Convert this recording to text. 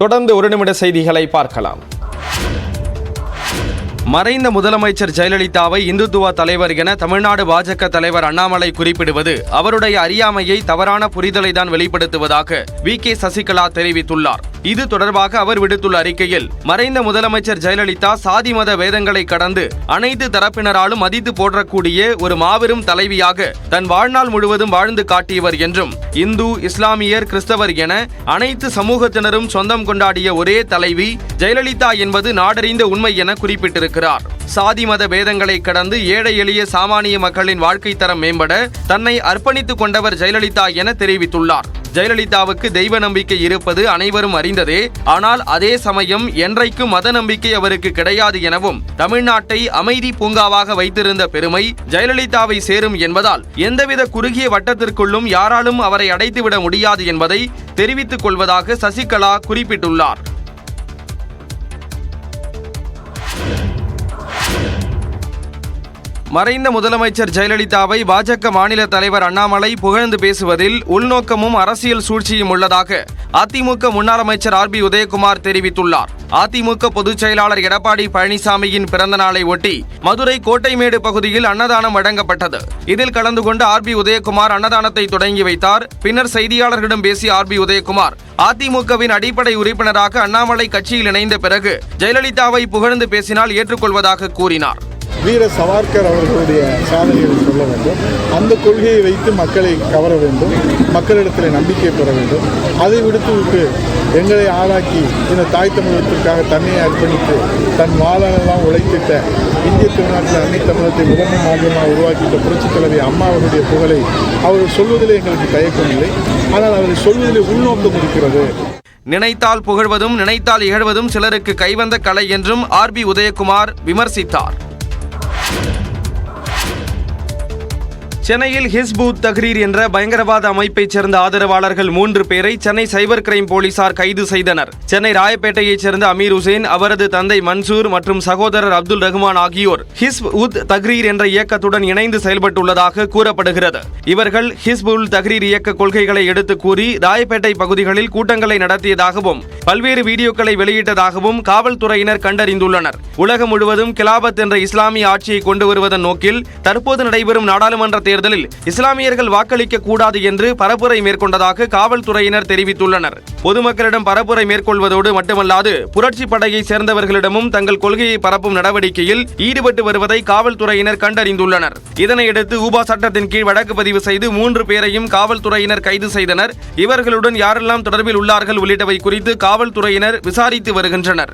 தொடர்ந்து ஒரு நிமிட செய்திகளை பார்க்கலாம். மறைந்த முதலமைச்சர் ஜெயலலிதாவை இந்துத்துவ தலைவர் என தமிழ்நாடு பாஜக தலைவர் அண்ணாமலை குறிப்பிடுவது அவருடைய அறியாமையை தவறான புரிதலை தான் வெளிப்படுத்துவதாக வி கே சசிகலா தெரிவித்துள்ளார். இது தொடர்பாக அவர் விடுத்துள்ள அறிக்கையில் மறைந்த முதலமைச்சர் ஜெயலலிதா சாதி மத வேதங்களை கடந்து அனைத்து தரப்பினராலும் மதித்து போற்றக்கூடிய ஒரு மாபெரும் தலைவியாக தன் வாழ்நாள் முழுவதும் வாழ்ந்து காட்டியவர் என்றும் இந்து இஸ்லாமியர் கிறிஸ்தவர் என அனைத்து சமூகத்தினரும் சொந்தம் கொண்டாடிய ஒரே தலைவி ஜெயலலிதா என்பது நாடறிந்த உண்மை என குறிப்பிட்டிருக்கிறார். சாதி மத பேதங்களை கடந்து ஏழை எளிய சாமானிய மக்களின் வாழ்க்கை தரம் மேம்பட தன்னை அர்ப்பணித்துக் கொண்டவர் ஜெயலலிதா என தெரிவித்துள்ளார். ஜெயலலிதாவுக்கு தெய்வ நம்பிக்கை இருப்பது அனைவரும் அறிந்ததே. ஆனால் அதே சமயம் என்றைக்கும் மத நம்பிக்கை அவருக்கு கிடையாது எனவும் தமிழ்நாட்டை அமைதி பூங்காவாக வைத்திருந்த பெருமை ஜெயலலிதாவை சேரும் என்பதால் எந்தவித குறுகிய வட்டத்திற்குள்ளும் யாராலும் அவரை அடைத்துவிட முடியாது என்பதை தெரிவித்துக் கொள்வதாக சசிகலா குறிப்பிட்டுள்ளார். மறைந்த முதலமைச்சர் ஜெயலலிதாவை பாஜக மாநில தலைவர் அண்ணாமலை புகழ்ந்து பேசுவதில் உள்நோக்கமும் அரசியல் சூழ்ச்சியும் உள்ளதாக அதிமுக முன்னாள் அமைச்சர் ஆர் பி உதயகுமார் தெரிவித்துள்ளார். அதிமுக பொதுச் செயலாளர் எடப்பாடி பழனிசாமியின் பிறந்த நாளை ஒட்டி மதுரை கோட்டைமேடு பகுதியில் அன்னதானம் வழங்கப்பட்டது. இதில் கலந்து கொண்டு ஆர் பி உதயகுமார் அன்னதானத்தை தொடங்கி வைத்தார். பின்னர் செய்தியாளர்களிடம் பேசிய ஆர் பி உதயகுமார் அதிமுகவின் அடிப்படை உறுப்பினராக அண்ணாமலை கட்சியில் இணைந்த பிறகு ஜெயலலிதாவை புகழ்ந்து பேசினால் ஏற்றுக்கொள்வதாக கூறினார். வீர சவார்கர் அவர்களுடைய சாதனைகளை சொல்ல வேண்டும். அந்த கொள்கையை வைத்து மக்களை கவர வேண்டும். மக்களிடத்தில் நம்பிக்கை பெற வேண்டும். அதை விடுத்துவிட்டு எங்களை ஆளாக்கி இந்த தாய் தமிழகத்திற்காக தன்னை அர்ப்பணித்து தன் வாழலாம் உழைத்திட்ட இந்திய திருநாட்டில் அன்னை தமிழகத்தை முதன்மை மாநிலமாக உருவாக்கிட்ட புரட்சித் தலைவி அம்மா புகழை அவர்கள் சொல்வதிலே எங்களுக்கு தயக்கமில்லை ஆனால் அவரை சொல்வதிலே உள்நோக்கம் இருக்கிறது. நினைத்தால் புகழ்வதும் நினைத்தால் இகழ்வதும் சிலருக்கு கைவந்த கலை என்றும் ஆர் பி உதயகுமார் விமர்சித்தார். சென்னையில் ஹிஸ்பூத் தஹ்ரீர் என்ற பயங்கரவாத அமைப்பைச் சேர்ந்த ஆதரவாளர்கள் மூன்று பேரை சென்னை சைபர் கிரைம் போலீசார் கைது செய்தனர். சென்னை ராயப்பேட்டையைச் சேர்ந்த அமீர் உசேன் அவரது தந்தை மன்சூர் மற்றும் சகோதரர் அப்துல் ரஹ்மான் ஆகியோர் ஹிஸ்ப் உத் தஹ்ரீர் என்ற இயக்கத்துடன் இணைந்து செயல்பட்டுள்ளதாக கூறப்படுகிறது. இவர்கள் ஹிஸ்புல் தஹ்ரீர் இயக்க கொள்கைகளை எடுத்து கூறி ராயப்பேட்டை பகுதிகளில் கூட்டங்களை நடத்தியதாகவும் பல்வேறு வீடியோக்களை வெளியிட்டதாகவும் காவல்துறையினர் கண்டறிந்துள்ளனர். உலகம் முழுவதும் கிலாபத் என்ற இஸ்லாமிய ஆட்சியை கொண்டு வருவதன் நோக்கில் தற்போது நடைபெறும் நாடாளுமன்ற தேர்தலில் இஸ்லாமியர்கள் வாக்களிக்க கூடாது என்று பரப்புரை மேற்கொண்டதாக காவல்துறையினர் தெரிவித்துள்ளனர். பொதுமக்களிடம் பரப்புரை மேற்கொள்வதோடு மட்டுமல்லாது புரட்சி படையை சேர்ந்தவர்களிடமும் தங்கள் கொள்கையை பரப்பும் நடவடிக்கையில் ஈடுபட்டு வருவதை காவல்துறையினர் கண்டறிந்துள்ளனர். இதனையடுத்து ஊபா சட்டத்தின் கீழ் வழக்கு பதிவு செய்து மூன்று பேரையும் காவல்துறையினர் கைது செய்தனர். இவர்களுடன் யாரெல்லாம் தொடர்பில் உள்ளார்கள் உள்ளிட்டவை குறித்து காவல் காவல்துறையினர் விசாரித்து வருகின்றனர்.